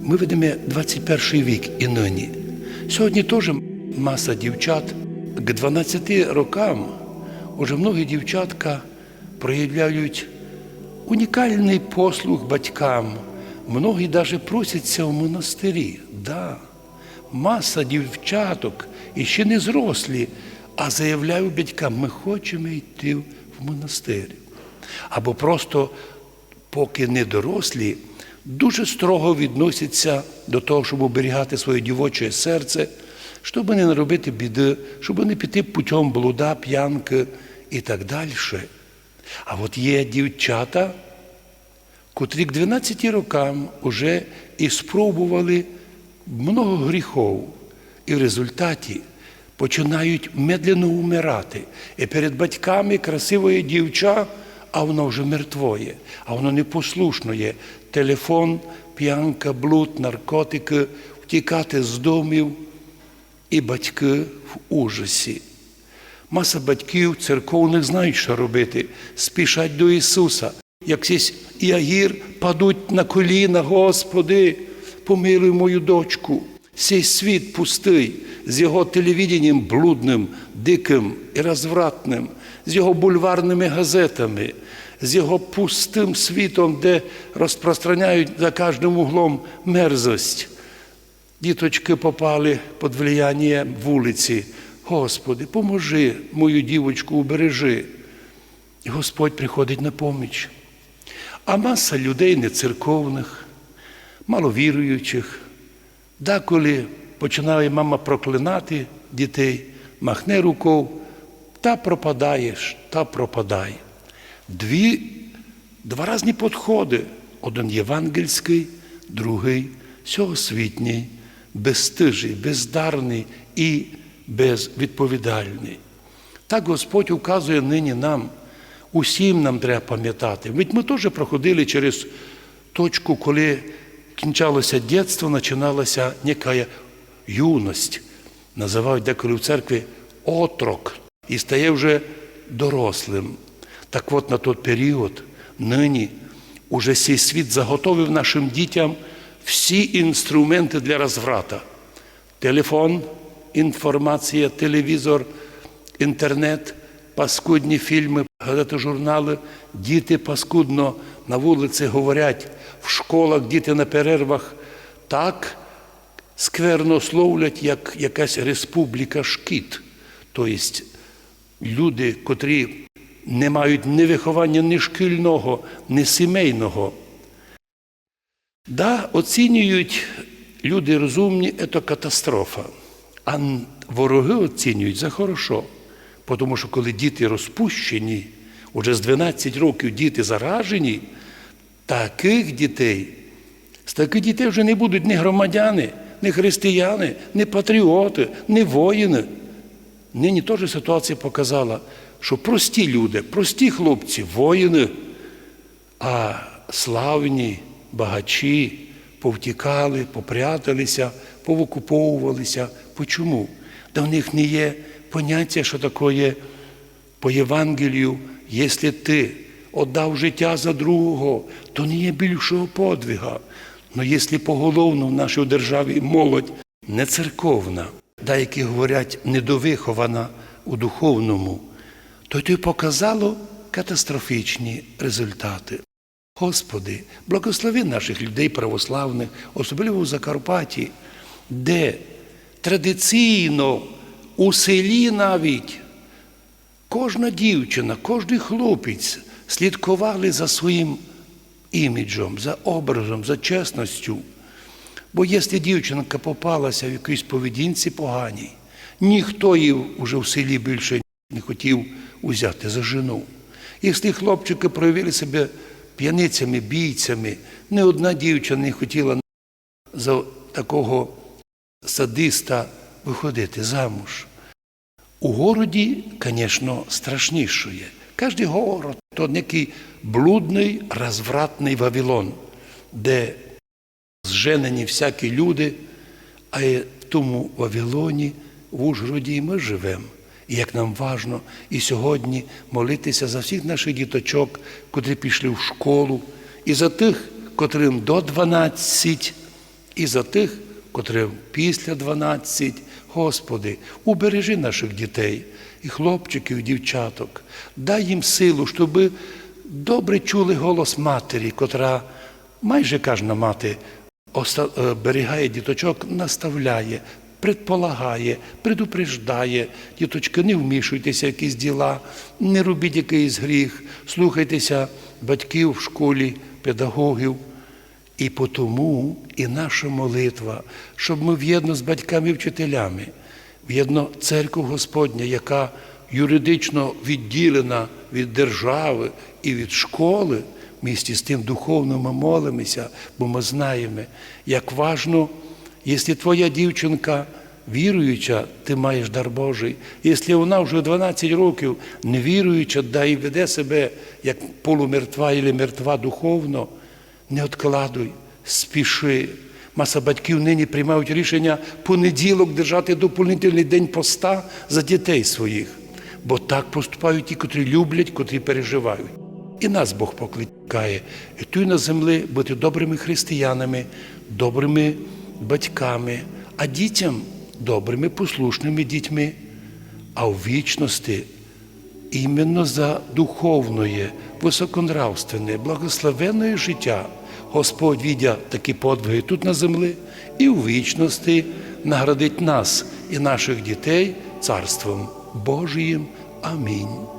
Ми ведемо 21 вік і нині. Сьогодні теж маса дівчат к 12 рокам уже многі дівчатка проявляють унікальний послуг батькам. Многі навіть просяться в монастирі. Да. Маса дівчаток і ще не зрослі, а заявляють батькам, ми хочемо йти в монастир. Або просто, поки не дорослі, дуже строго відносяться до того, щоб оберігати своє дівоче серце, щоб не наробити біди, щоб не піти путем блуда, п'янки і так далі. А от є дівчата, котрі к 12 рокам уже і спробували много гріхов, і в результаті починають медленно умирати. І перед батьками красивої дівча, а воно вже мертвоє, а воно непослушно. Телефон, п'янка, блуд, наркотики, втікати з домів, і батьки в ужасі. Маса батьків церковних знають, що робити, спішать до Ісуса. Як сісь Іагір падуть на коліна, Господи, помилуй мою дочку. Сей світ пустий з його телевіденням блудним, диким і розвратним, з його бульварними газетами, з його пустим світом, де розпространяють за кожним углом мерзость. Діточки попали під влияння вулиці. Господи, поможи мою дівочку, убережи. І Господь приходить на поміч. А маса людей нецерковних, маловіруючих, деколи починає мама проклинати дітей, махне рукою, та пропадаєш, та пропадай. Дві, два різні підходи. Один євангельський, другий сьогосвітній, безстижий, бездарний і безвідповідальний. Так Господь указує нині нам, усім нам треба пам'ятати. Ведь ми теж проходили через точку, коли кінчалося дитинство, починалася нека юність. Називають деколи в церкві отрок і стає вже дорослим. Так от на той період нині уже цей світ заготовив нашим дітям всі інструменти для розврата. Телефон, інформація, телевізор, інтернет, паскудні фільми, газети, журнали. Діти паскудно на вулиці говорять, в школах діти на перервах так скверно словлять, як якась республіка шкіт. Тобто люди, котрі не мають ні виховання ні шкільного, ні сімейного. Да, оцінюють люди розумні, це катастрофа. А вороги оцінюють за хорошо. Тому що коли діти розпущені, уже з 12 років діти заражені, таких дітей, з таких дітей вже не будуть ні громадяни, ні християни, ні патріоти, ні воїни. Нині теж ситуація показала, що прості люди, прості хлопці, воїни, а славні багачі повтікали, попряталися, повокуповувалися. Почому? Да в них не є поняття, що таке по Євангелію, якщо ти віддав життя за другого, то не є більшого подвига. Но якщо поголовно в нашій державі молодь не церковна, деякі говорять недовихована у духовному, то й показало катастрофічні результати. Господи, благослови наших людей православних, особливо у Закарпатті, де традиційно у селі навіть кожна дівчина, кожен хлопець слідкували за своїм іміджем, за образом, за чесністю. Бо якщо дівчинка попалася в якійсь поведінці поганій, ніхто її вже в селі більше не хотів узяти за жену. Якщо хлопчики проявили себе п'яницями, бійцями, не одна дівчина не хотіла за такого садиста виходити замуж. У городі, звісно, страшніше є. Кожен город то некий блудний, розвратний Вавилон, де зженені всякі люди, а в тому Вавилоні, в Ужгороді ми живемо. І як нам важно і сьогодні молитися за всіх наших діточок, котрі пішли в школу, і за тих, котрим до 12, і за тих, котрим після 12, Господи, убережи наших дітей, і хлопчиків, і дівчаток, дай їм силу, щоб добре чули голос матері, котра майже кожна мати е, берігає діточок, наставляє, предполагає, предупреждає. Діточки, не вмішуйтеся в якісь діла, не робіть якийсь гріх, слухайтеся батьків в школі, педагогів. І тому і наша молитва, щоб ми в'єдно з батьками і вчителями, в'єдно церкву Господня, яка юридично відділена від держави і від школи, місті з тим духовно ми молимося, бо ми знаємо, як важно, якщо твоя дівчинка віруюча, ти маєш дар Божий. Якщо вона вже 12 років невіруюча, да і веде себе як полумертва або мертва духовно, не откладуй, спіши. Маса батьків нині приймають рішення понеділок держати доповнительний день поста за дітей своїх. Бо так поступають ті, котрі люблять, котрі переживають. І нас Бог покликає, і тут на землі бути добрими християнами, добрими батьками, а дітям добрими, послушними дітьми, а в вічності іменно за духовне, високонравственне, благословенне життя Господь віддя такі подвиги тут на землі і у вічності наградить нас і наших дітей Царством Божиїм. Амінь.